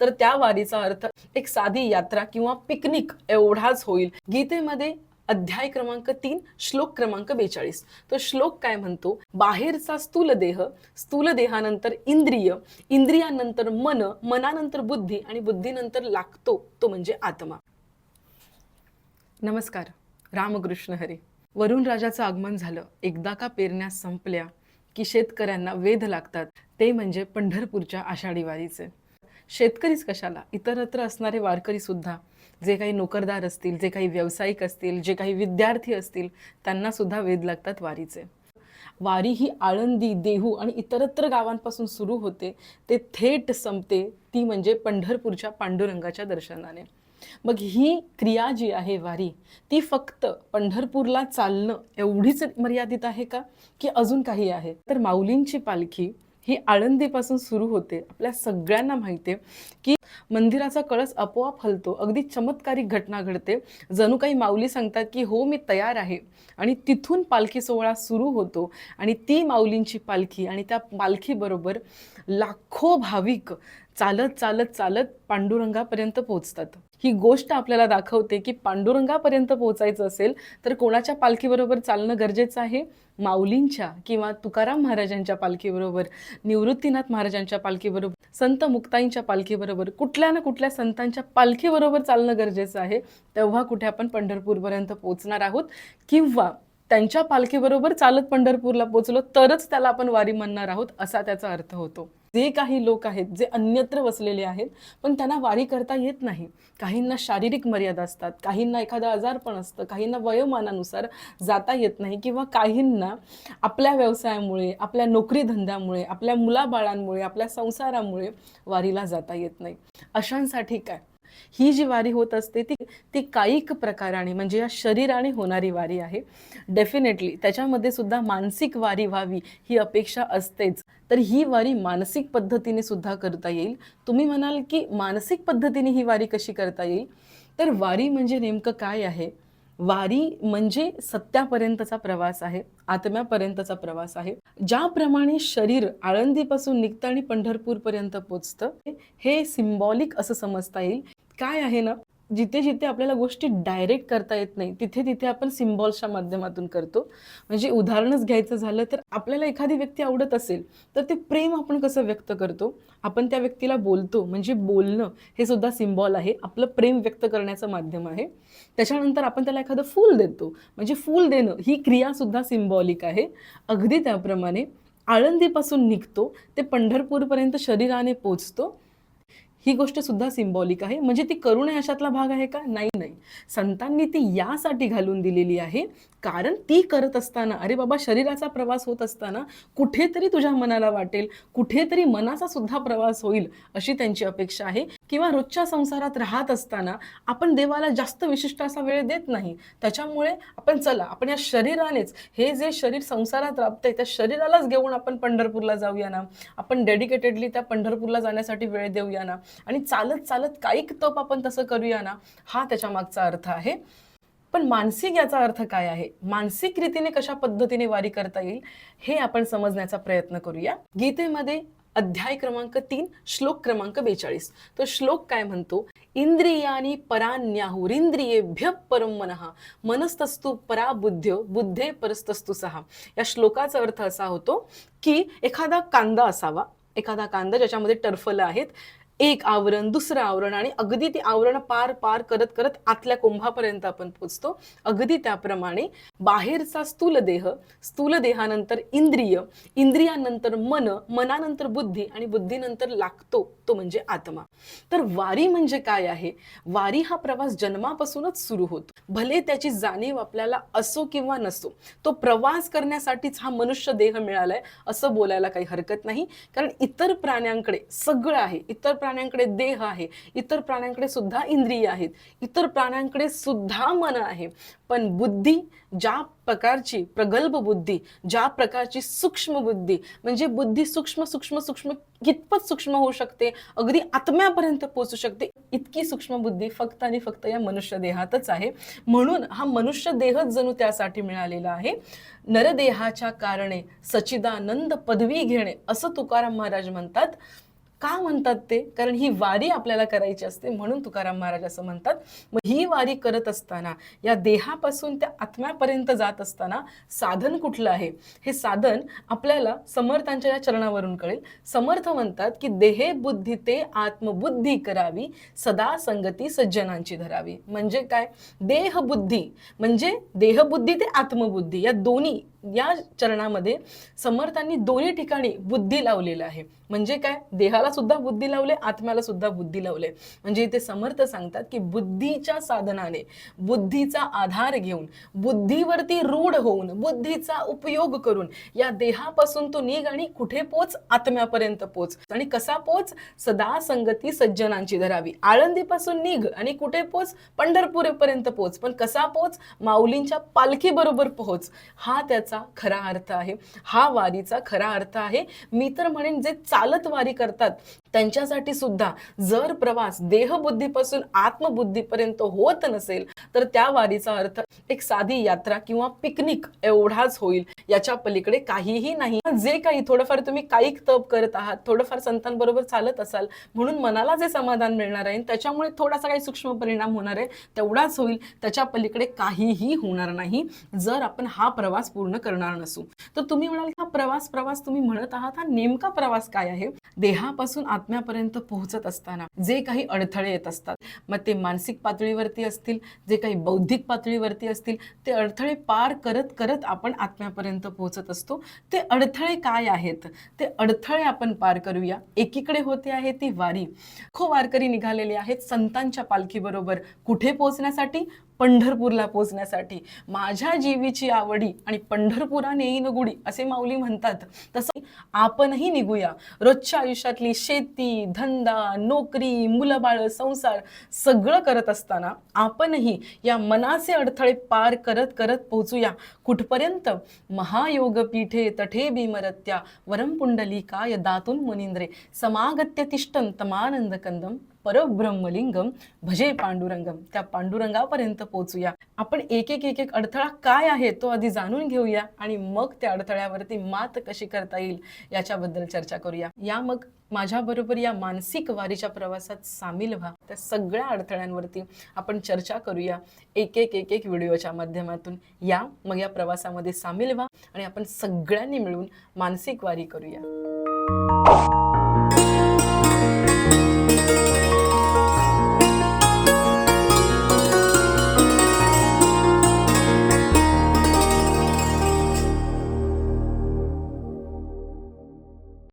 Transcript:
तर त्या वारीचा अर्थ एक साधी यात्रा किंवा पिकनिक एवढाच होईल. गीतेमध्ये अध्याय क्रमांक तीन श्लोक क्रमांक बेचाळीस. तो श्लोक काय म्हणतो? बाहेरचा स्थूल देह स्थूल देहानंतर इंद्रिय इंद्रियानंतर मन मनानंतर बुद्धी आणि बुद्धीनंतर लागतो तो म्हणजे आत्मा. नमस्कार. रामकृष्ण हरी. वरुण राजाचं आगमन झालं. एकदा का पेरण्या संपल्या की शेतकऱ्यांना वेध लागतात. ते म्हणजे पंढरपूरच्या आषाढी वारीचे. शेतकरीच कशाला? इतरत्र असणारे वारकरी सुद्धा जे काही नोकरदार असतील जे काही व्यावसायिक असतील जे काही विद्यार्थी असतील त्यांना सुद्धा वेध लागतात वारीचे. वारी ही आळंदी देहू आणि इतरत्र गावांपासून सुरू होते. ते थेट संपते ती म्हणजे पंढरपूरच्या पांडुरंगाच्या दर्शनाने. मग ही क्रिया जी आहे वारी ती फक्त पंढरपूरला चालणं एवढीच मर्यादित आहे का? की अजून काही आहे? तर माऊलींची पालखी ही आळंदीपासून सुरू होते. आपल्या सगळ्यांना माहिती आहे की मंदिराचा कळस आपोआप हलतो. अगदी चमत्कारिक घटना घडते. जणू काही माऊली सांगतात की हो मी तयार आहे. आणि तिथून पालखी सोहळा सुरू होतो. आणि ती माऊलींची पालखी आणि त्या पालखीबरोबर लाखो भाविक चालत चालत चालत पांडुरंगापर्यंत पोहोचतात. ही गोष्ट आपल्याला दाखवते की पांडुरंगापर्यंत पोहोचायचं असेल तर कोणाच्या पालखीबरोबर चालणं गरजेचं आहे? माऊलींच्या किंवा तुकाराम महाराजांच्या पालखीबरोबर? निवृत्तीनाथ महाराजांच्या पालखीबरोबर? संत मुक्ताईंच्या पालखीबरोबर? कुठल्या ना कुठल्या संतांच्या पालखीबरोबर चालणं गरजेचं आहे? तेव्हा कुठे आपण पंढरपूरपर्यंत पोहोचणार आहोत? किंवा त्यांच्या पालखीबरोबर चालत पंढरपूरला पोचलो तरच त्याला आपण वारी म्हणणार आहोत असा त्याचा अर्थ होतो. जे काही लोक आहेत जे अन्यत्र वसलेले आहेत पण त्यांना वारी करता येत नाही. काहींना शारीरिक मर्यादा असतात काहींना एखादं आजारपण असतं काहींना वयोमानानुसार जाता येत नाही किंवा काहींना आपल्या व्यवसायामुळे आपल्या नोकरी धंद्यामुळे आपल्या मुलाबाळांमुळे आपल्या संसारामुळे वारीला जाता येत नाही. अशांसाठी काय? ही जी वारी होत असते ती ती कायिक प्रकाराने म्हणजे या शरीराने होणारी वारी आहे. डेफिनेटली त्याच्यामध्ये सुद्धा मानसिक वारी व्हावी ही अपेक्षा असतेच. तर ही वारी मानसिक पद्धतीने सुद्धा करता येईल. तुम्ही म्हणाल की मानसिक पद्धतीने ही वारी कशी करता येईल? तर वारी म्हणजे नेमकं काय आहे? वारी म्हणजे सत्यापर्यंतचा प्रवास आहे आत्म्यापर्यंतचा प्रवास आहे ज्याप्रमाणे शरीर आळंदीपासून निघतं आणि पंढरपूरपर्यंत पोचतं. हे सिम्बॉलिक असं समजता येईल. काय आहे ना जिथे जिथे आपल्याला गोष्टी डायरेक्ट करता येत नाही तिथे तिथे आपण सिम्बॉल्सच्या माध्यमातून करतो. म्हणजे उदाहरणच घ्यायचं झालं तर आपल्याला एखादी व्यक्ती आवडत असेल तर ते प्रेम आपण कसं व्यक्त करतो? आपण त्या व्यक्तीला बोलतो म्हणजे बोलणं हे सुद्धा सिम्बॉल आहे आपलं प्रेम व्यक्त करण्याचं माध्यम आहे. त्याच्यानंतर आपण त्याला एखादं फूल देतो म्हणजे फूल देणं ही क्रियासुद्धा सिम्बॉलिक आहे. अगदी त्याप्रमाणे आळंदीपासून निघतो ते पंढरपूरपर्यंत शरीराने पोचतो ही गोष्ट सुद्धा सिम्बॉलिक आहे. म्हणजे ती करू नये अशातला भाग आहे का? नाही नाही. संतांनी ती यासाठी घालून दिलेली आहे. कारण ती करत असताना अरे बाबा शरीराचा प्रवास होत असताना कुठेतरी तुझ्या मनाला वाटेल कुठेतरी मनाचा सुद्धा प्रवास होईल अशी त्यांची अपेक्षा आहे. किंवा रोजच्या संसारात राहत असताना आपण देवाला जास्त विशिष्ट असा वेळ देत नाही. त्याच्यामुळे आपण चला आपण या शरीरानेच हे जे शरीर संसारात राबतंय त्या शरीरालाच घेऊन आपण पंढरपूरला जाऊया ना. आपण डेडिकेटेडली त्या पंढरपूरला जाण्यासाठी वेळ देऊया ना. आणि चालत चालत काहीक तप आपण तसं करूया ना हा त्याच्या मागचा अर्थ आहे. पण मानसिक याचा अर्थ काय आहे? मानसिक रीतीने कशा पद्धतीने वारी करता येईल हे आपण समजण्याचा प्रयत्न करूया. गीतेमध्ये अध्याय क्रमांक तीन श्लोक क्रमांक बेचाळीस. तो श्लोक काय म्हणतो? इंद्रियानी परान्याहुरिंद्रियेभ्य परम मनः मनस्तस्तु परा बुद्ध्यो बुद्धे परस्तस्तु सहा. या श्लोकाचा अर्थ असा होतो की एखादा कांदा असावा एखादा कांदा ज्याच्यामध्ये टर्फलं आहेत एक आवरण दुसरं आवरण आणि अगदी ती आवरण पार पार करत करत आतल्या कुंभापर्यंत आपण पोचतो. अगदी त्याप्रमाणे बाहेरचा स्थूल देह स्थूल देहानंतर इंद्रिय इंद्रियानंतर मन मनानंतर बुद्धी आणि बुद्धीनंतर लागतो तो म्हणजे आत्मा. तर वारी म्हणजे काय आहे? वारी हा प्रवास जन्मापासूनच सुरू होतो. भले त्याची जाणीव आपल्याला असो किंवा नसो तो प्रवास करण्यासाठीच हा मनुष्य देह मिळालाय असं बोलायला काही हरकत नाही. कारण इतर प्राण्यांकडे सगळं आहे इतर प्राण्यांकडे देह आहे इतर प्राण्यांकडे सुद्धा इंद्रिय आहेत इतर प्राण्यांकडे सुद्धा मन आहे. पण बुद्धी ज्या प्रकारची प्रगल्भ बुद्धी ज्या प्रकारची सूक्ष्म बुद्धी म्हणजे बुद्धी सूक्ष्म सूक्ष्म सूक्ष्म कितपत सूक्ष्म होऊ शकते अगदी आत्म्यापर्यंत पोहोचू शकते इतकी सूक्ष्म बुद्धी फक्त आणि फक्त या मनुष्य देहातच आहे. म्हणून हा मनुष्य देहच जणू त्यासाठी मिळालेला आहे. नरदेहाच्या कारणे सचिदानंद पदवी घेणे असं तुकाराम महाराज म्हणतात. का म्हणतात ते? कारण ही वारी आपल्याला करायची असते म्हणून तुकाराम महाराज असं म्हणतात. मग ही वारी करत असताना या देहापासून त्या आत्म्यापर्यंत जात असताना साधन कुठलं आहे? हे साधन आपल्याला समर्थांच्या या चरणावरून कळेल. समर्थ म्हणतात की देहे बुद्धी ते आत्मबुद्धी करावी सदा संगती सज्जनांची धरावी. म्हणजे काय? देहबुद्धी म्हणजे देहबुद्धी ते आत्मबुद्धी. या दोन्ही या चरणामध्ये समर्थांनी दोन्ही ठिकाणी बुद्धी लावलेलं आहे. म्हणजे काय? देहाला सुद्धा बुद्धी लावले आत्म्याला सुद्धा बुद्धी लावले. म्हणजे इथे समर्थ सांगतात की बुद्धीच्या साधनाने बुद्धीचा आधार घेऊन बुद्धीवरती रूढ होऊन बुद्धीचा उपयोग करून या देहापासून तो निघ आणि कुठे पोच? आत्म्यापर्यंत पोच. आणि कसा पोच? सदा संगती सज्जनांची धरावी. आळंदीपासून निघ आणि कुठे पोच? पंढरपूरपर्यंत पोच. पण कसा पोच? माऊलींच्या पालखीबरोबर पोहोच. हा त्याचा खरा अर्थ आहे. हा वारीचा खरा अर्थ आहे. मी तर म्हणेन जे चालत वारी करतात त्यांच्यासाठी सुद्धा जर प्रवास देहबुद्धीपासून आत्मबुद्धीपर्यंत होत नसेल तर त्या वारीचा अर्थ एक साधी यात्रा किंवा पिकनिक एवढाच होईल याच्या पलीकडे काहीही नाही. जे काही थोडंफार तुम्ही कायिक तप करत आहात थोडंफार संतांबरोबर चालत असाल म्हणून मनाला जे समाधान मिळणार आहे त्याच्यामुळे थोडासा काही सूक्ष्म परिणाम होणार आहे तेवढाच होईल त्याच्या पलीकडे काहीही होणार नाही जर आपण हा प्रवास पूर्ण करणार नसू. तर तुम्ही म्हणाल हा प्रवास प्रवास तुम्ही म्हणत आहात हा नेमका प्रवास काय आहे? देहापासून आत्म्यापर्यंत पोहोचत असताना जे काही अडथळे येत असतात मग ते मानसिक पातळीवरती असतील जे काही बौद्धिक पातळीवरती असतील ते अडथळे पार करत करत आपण आत्म्यापर्यंत पोहोचत असतो. ते अडथळे काय आहेत? ते अडथळे आपण पार करूया. एकीकडे होते आहे ती वारी. खो वारकरी निघालेले आहेत संतांच्या पालखीबरोबर कुठे पोहोचण्यासाठी? पंढरपूरला पोचण्यासाठी माझ्या जीवीची आवडी आणि पंढरपुरा नेईन गुडी असे माऊली म्हणतात. तसं आपणही निघूया. रोजच्या आयुष्यातली शेती धंदा नोकरी मुलं बाळ संसार सगळं करत असताना आपणही या मनाचे अडथळे पार करत करत पोहोचूया. कुठपर्यंत? महायोग पीठे तठे भीमरत्या वरम पुंडलिकाय दातून मुनिंद्रे. समागत्य तिष्ठन तमानंद कंदम. परब्रह्मलिंगम भजे पांडुरंगम. त्या पांडुरंगापर्यंत पोहोचूया आपण एक एक एक एक अडथळा काय आहे तो आधी जाणून घेऊया आणि मग त्या अडथळ्यावरती मात कशी करता येईल याच्याबद्दल चर्चा करूया. या मग माझ्याबरोबर या मानसिक वारीच्या प्रवासात सामील व्हा. त्या सगळ्या अडथळ्यांवरती आपण चर्चा करूया एक एक एक एक व्हिडिओच्या माध्यमातून. या मग या प्रवासामध्ये सामील व्हा आणि आपण सगळ्यांनी मिळून मानसिक वारी करूया.